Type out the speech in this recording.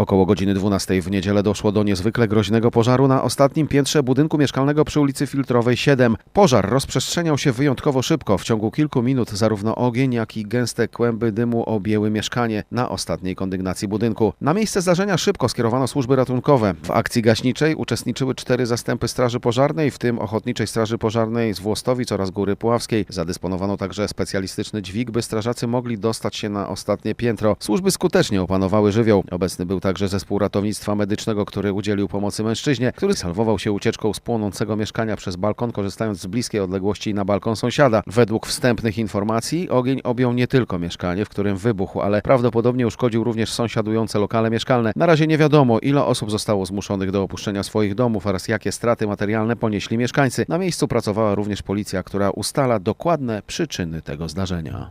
Około godziny 12 w niedzielę doszło do niezwykle groźnego pożaru na ostatnim piętrze budynku mieszkalnego przy ulicy Filtrowej 7. Pożar rozprzestrzeniał się wyjątkowo szybko. W ciągu kilku minut zarówno ogień, jak i gęste kłęby dymu objęły mieszkanie na ostatniej kondygnacji budynku. Na miejsce zdarzenia szybko skierowano służby ratunkowe. W akcji gaśniczej uczestniczyły cztery zastępy Straży Pożarnej, w tym Ochotniczej Straży Pożarnej z Włostowic oraz Góry Puławskiej. Zadysponowano także specjalistyczny dźwig, by strażacy mogli dostać się na ostatnie piętro. Służby skutecznie opanowały żywioł. Obecny był także zespół ratownictwa medycznego, który udzielił pomocy mężczyźnie, który salwował się ucieczką z płonącego mieszkania przez balkon, korzystając z bliskiej odległości na balkon sąsiada. Według wstępnych informacji ogień objął nie tylko mieszkanie, w którym wybuchł, ale prawdopodobnie uszkodził również sąsiadujące lokale mieszkalne. Na razie nie wiadomo, ile osób zostało zmuszonych do opuszczenia swoich domów oraz jakie straty materialne ponieśli mieszkańcy. Na miejscu pracowała również policja, która ustala dokładne przyczyny tego zdarzenia.